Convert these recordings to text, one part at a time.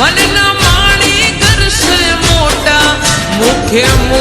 मन न माणी घर से मोटा मुखे मु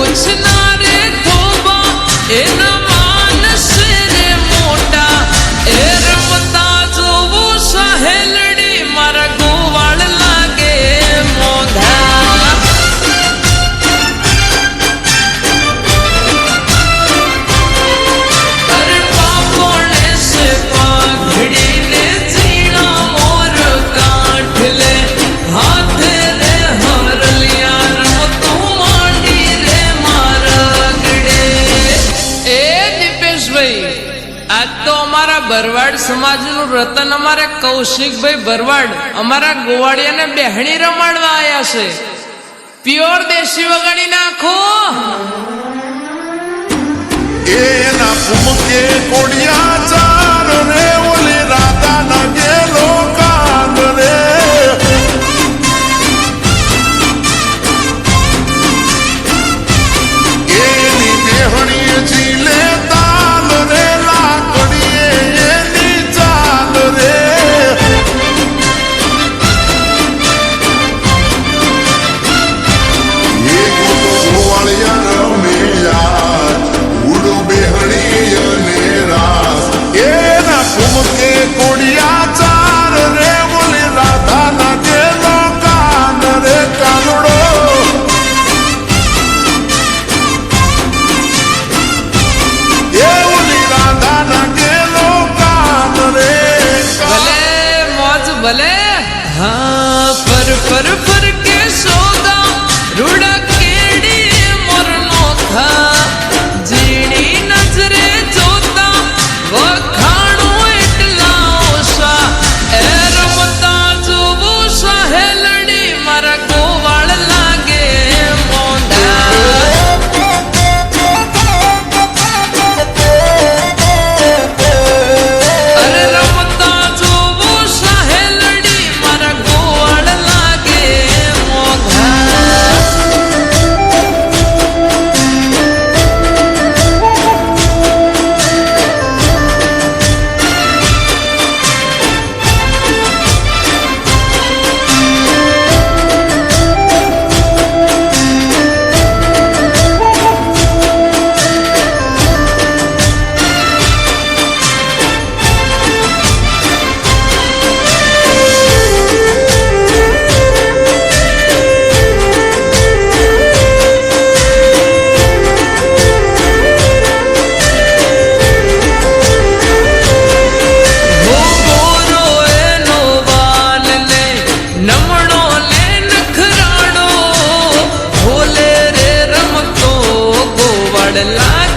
તો અમારા ભરવાડ સમાજનું રતન અમારે કૌશિકભાઈ ભરવાડ અમારા ગોવાળિયાને બહેણી રમાડવા આવ્યા છે. પ્યોર દેશી વગાડી નાખો. એના ફૂમકે કોડિયા the light